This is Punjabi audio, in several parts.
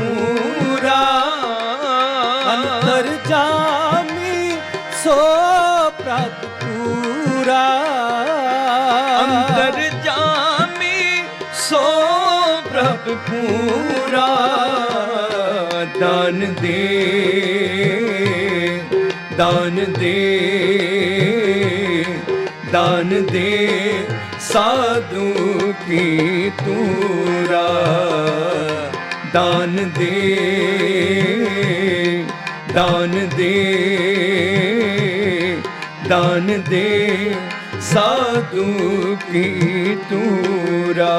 ਪੂਰਾ ਅੰਤਰ ਜਾਮੀ ਸੋ ਪ੍ਰਭ ਪੂਰਾ ਅੰਦਰ ਜਾਮੀ ਸੋ ਪ੍ਰਭ ਪੂਰਾ ਦਾਨ ਦੇ ਦਾਨ ਦੇ ਦਾਨ ਦੇ ਸਾਧੂ ਕੀ ਤੂਰਾ ਦਾਨ ਦੇ ਦਾਨ ਦੇ ਦਾਨ ਦੇ। ਸਾਧੂ ਕੀ ਤੂਰਾ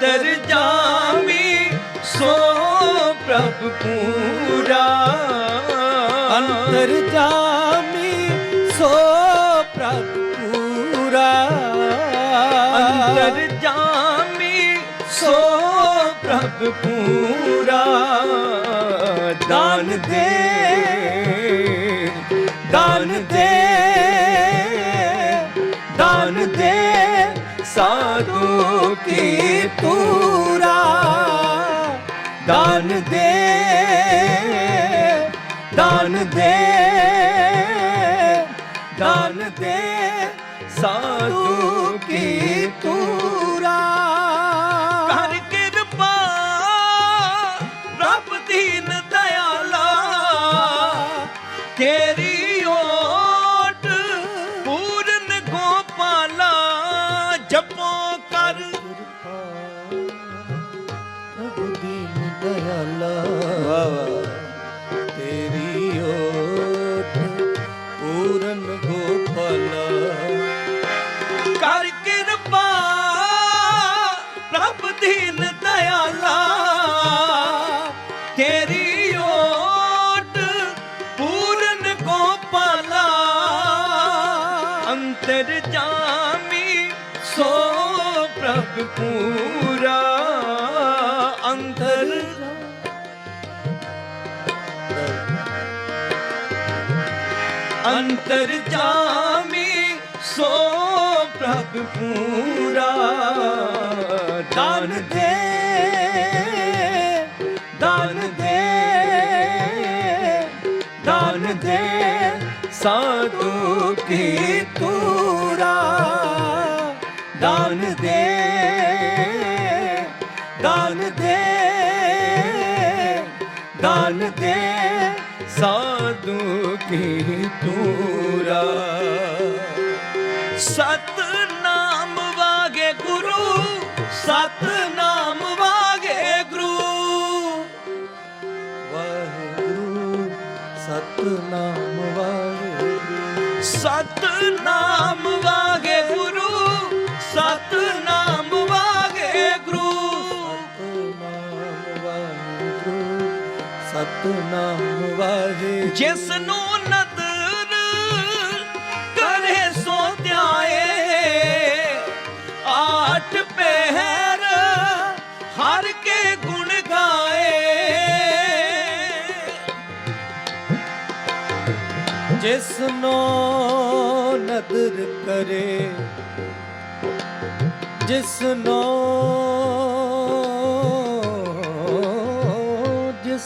ਅੰਤਰ ਜਾਮੀ ਸੋ ਪ੍ਰਭ ਪੂਰਾ। ਅੰਤਰ ਜਾਮੀ ਸੋ ਪ੍ਰਭ ਪੂਰਾ। ਅੰਤਰ ਜਾਮੀ ਸੋ ਪ੍ਰਭ ਪੂਰਾ। ਦਾਨ ਦੇ। ਦਾਨ ਦੇ। ਸਾਧੂ ਕੀ ਪੂਰਾ ਦਾਨ ਦੇ ਦਾਨ ਦੇ ਦਾਨ ਦੇ ਸਾਧੂ ਕੀ ਦਇਆਲਾ ਤੇਰੀ ਓਟ ਪੂਰਨ ਗੋਪਾਲਾ ਕਰ ਕਿਰਪਾ ਰੱਬ ਦੀਨ ਦਇਆਲਾ। ਤੇਰੀ ਓਟ ਪੂਰਨ ਗੋਪਾਲਾ ਅੰਤਰ ਜਾਮੀ ਸੋ ਪ੍ਰਭ ਪੂਰਾ। ਅੰਤਰ ਜਾਮੀ ਸੋ ਪ੍ਰਭ ਪੂਰਾ ਦਾਨ ਦੇ ਦਾਨ ਦੇ ਦਾਨ ਦੇ ਸਾਧੂ ਕੀ ਤੂਰਾ। ਦਾਨ ਦੇ ਦਾਨ ਦੇ ਦਾਨ ਦੇ ਸਾਧੂ ਕੀ ਤੂਰਾ ਸਤਨਾਮ ਵਾਹਿਗੁਰੂ ਜਿਸ ਨੂੰ ਨਦਰ ਕਰੇ ਸੋ ਧਿਆਏ। ਆਠ ਪਹਿਰ ਹਰ ਕੇ ਗੁਣ ਗਾਏ। ਜਿਸ ਨੂੰ ਨਦਰ ਕਰੇ ਜਿਸ ਨੂੰ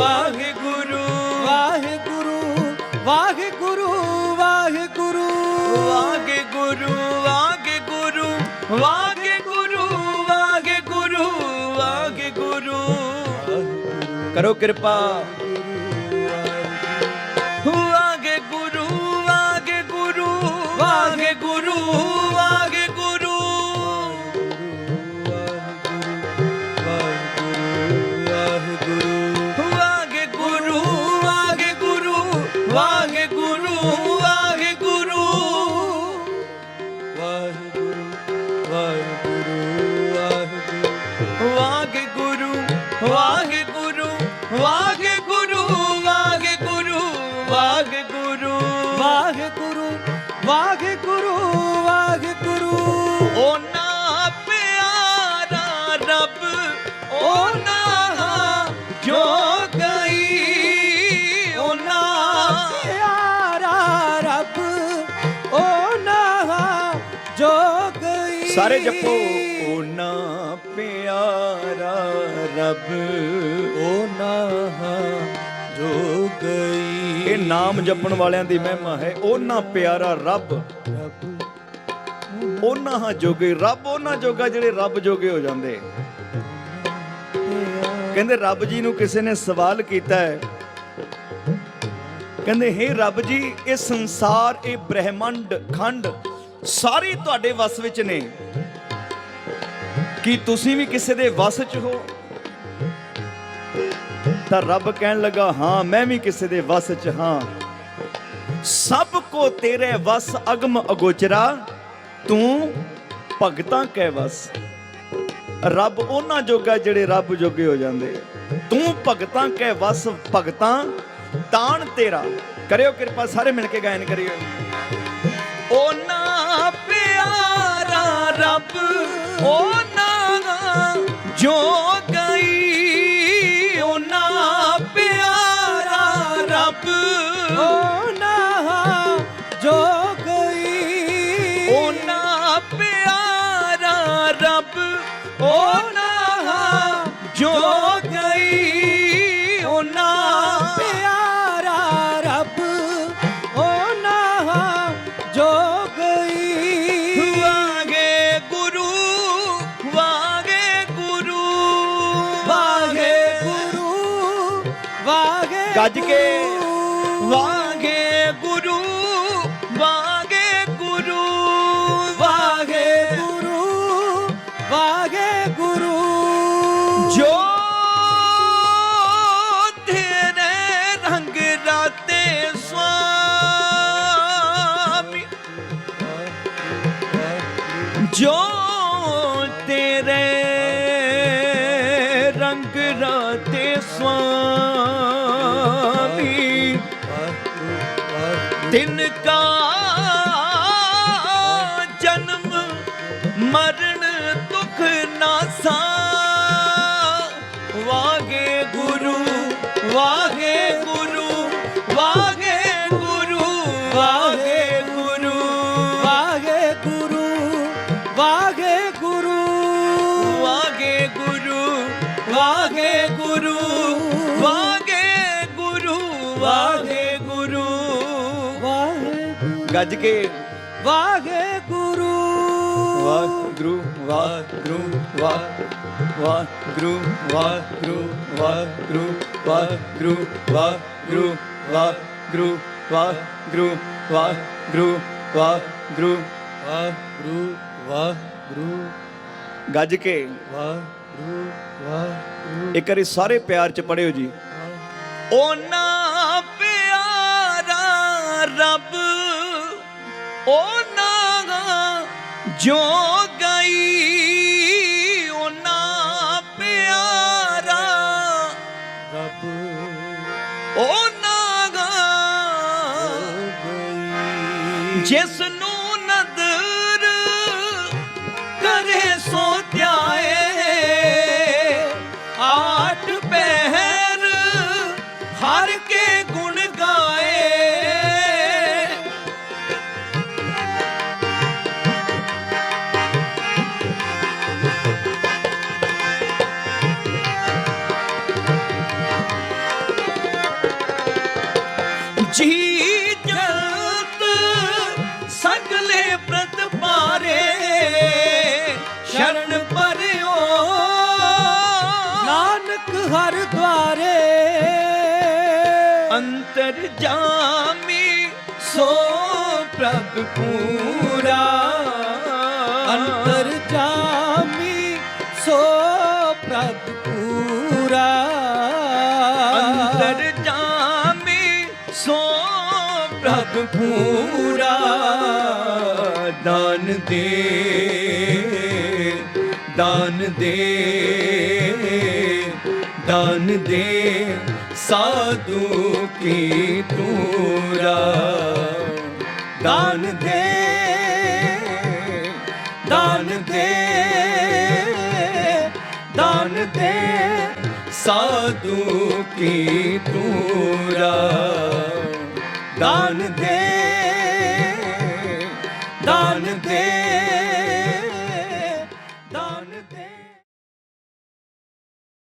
ਵਾਹਿਗੁਰੂ। ਵਾਹਿਗੁਰੂ ਵਾਹਿਗੁਰੂ ਵਾਹਿਗੁਰੂ। ਵਾਹਿਗੁਰੂ ਵਾਹਿਗੁਰੂ ਵਾਹਿਗੁਰੂ ਵਾਹਿਗੁਰੂ ਵਾਹਿਗੁਰੂ। ਕਰੋ ਕਿਰਪਾ। ਜਪੋ ਓਨਾ ਪਿਆਰਾ ਰੱਬ ਓ ਨਾ ਜੋ ਗਈ। ਇਹ ਨਾਮ ਜਪਣ ਵਾਲਿਆਂ ਦੀ ਮਹਿਮਾ ਹੈ ਓਨਾ ਪਿਆਰਾ ਰੱਬ। ਉਹਨਾਂ ਜੋਗੇ ਰੱਬ ਉਹਨਾਂ ਜੋਗਾ ਜਿਹੜੇ ਰੱਬ ਜੋਗੇ ਹੋ ਜਾਂਦੇ। ਕਹਿੰਦੇ ਰੱਬ ਜੀ ਨੂੰ ਕਿਸੇ ਨੇ ਸਵਾਲ ਕੀਤਾ ਹੈ। ਕਹਿੰਦੇ ਹੇ ਰੱਬ ਜੀ ਇਹ ਸੰਸਾਰ ਇਹ ਬ੍ਰਹਿਮੰਡ ਖੰਡ ਸਾਰੇ ਤੁਹਾਡੇ ਵਸ ਵਿੱਚ ਨੇ। ਕੀ ਤੁਸੀਂ ਵੀ ਕਿਸੇ ਦੇ ਵਸ 'ਚ ਹੋ, ਤਾਂ ਰੱਬ ਕਹਿਣ ਲੱਗਾ, ਹਾਂ, ਮੈਂ ਵੀ ਕਿਸੇ ਦੇ ਵਸ 'ਚ ਹਾਂ। ਸਭ ਕੋ ਤੇਰੇ ਵਸ ਅਗਮ ਅਗੋਚਰਾ, ਤੂੰ ਭਗਤਾਂ ਕੈ ਵਸ। ਰੱਬ ਉਹਨਾਂ ਜੋਗਾ ਜਿਹੜੇ ਰੱਬ ਜੋਗੇ ਹੋ ਜਾਂਦੇ ਤੂੰ ਭਗਤਾਂ ਕੈ ਵਸ, ਭਗਤਾਂ ਤਾਣ ਤੇਰਾ। ਕਰਿਓ ਕਿਰਪਾ, ਸਾਰੇ ਮਿਲ ਕੇ ਗਾਇਨ ਕਰਿਓ। ਉਹਨਾਂ ਪਿਆਰਾ ਰੱਬ ਉਹਨਾਂ ਜੋ ਗਈ ਉਹਨਾਂ ਪਿਆਰਾ ਰੱਬ। ਓ ਨਾ ਜੋ ਗਈ ਉਹਨਾਂ ਪਿਆਰਾ ਰੱਬ। ਉਹਨਾਂ ਵਾਗੇ ਗੁਰੂ ਵਾਗੇ ਗੁਰੂ ਵਾਗੇ ਗੁਰੂ ਵਾਗੇ ਗੁਰੂ। ਜੋ ਤੇਰੇ ਰੰਗ ਰਾਤੇ ਸੁਆਮੀ ਜੋ ਤੇਰੇ ਨਾਸਾ ਵਾਗੇ ਗੁਰੂ ਵਾਗੇ ਗੁਰੂ ਵਾਗੇ ਗੁਰੂ ਵਾਗੇ ਗੁਰੂ ਵਾਗੇ ਗੁਰੂ ਵਾਗੇ ਗੁਰੂ ਵਾਗੇ ਗੁਰੂ ਵਾਗੇ ਗੁਰੂ ਵਾਗੇ ਗੁਰੂ ਵਾਗੇ ਗੁਰੂ ਵਾਹਿਗੁਰੂ ਗੱਜ ਕੇ ਵਾਗੇ ਗੁਰੂ ਵਾਹਿਗੁਰੂ ਵਾਹਿਗੁਰੂ ਵਾਹਿਗੁਰੂ ਵਾਹਿਗੁਰੂ ਵਾਹਿਗੁਰੂ ਵਾਹਿਗੁਰੂ ਵਾਹਿਗੁਰੂ ਵਾਹਿਗੁਰੂ ਵਾਹਿਗੁਰੂ ਵਾਹਿਗੁਰੂ ਵਾਹਿਗੁਰੂ ਵਾਹਿਗੁਰੂ ਵਾਹਿਗੁਰੂ ਗੱਜ ਕੇ ਵਾਹਿਗੁਰੂ ਵਾਹਿਗੁਰੂ ਇੱਕ ਵਾਰੀ ਸਾਰੇ ਪਿਆਰ ਚ ਪੜਿਓ ਜੀ ਉਹਨਾਂ ਪਿਆਰਾ ਰੱਬ ਉਹਨਾਂ ਜੋ Jesus ਪ੍ਰਤ ਪਾਰੇ ਸ਼ਰਨ ਪਰਿਓ। ਨਾਨਕ ਹਰ ਦੁਆਰੇ। ਅੰਤਰ ਜਾਮੀ ਸੋ ਪ੍ਰਭ ਪੂਰਾ। ਅੰਤਰ ਜਾਮੀ ਸੋ ਪ੍ਰਭ ਪੂਰਾ। ਅੰਤਰ ਜਾਮੀ ਸੋ ਪ੍ਰਭ ਪੂਰਾ। ਦਾਨ ਦੇ ਦਾਨ ਦੇ ਦਾਨ ਦੇ, ਸਾਧੂ ਕੀ ਤੂਰਾ ਦਾਨ ਦੇ ਦਾਨ ਦੇ ਦਾਨ ਦੇ, ਸਾਧੂ ਕੀ ਤੂਰਾ ਦਾਨ ਦੇ ਦਾਨ ਦੇ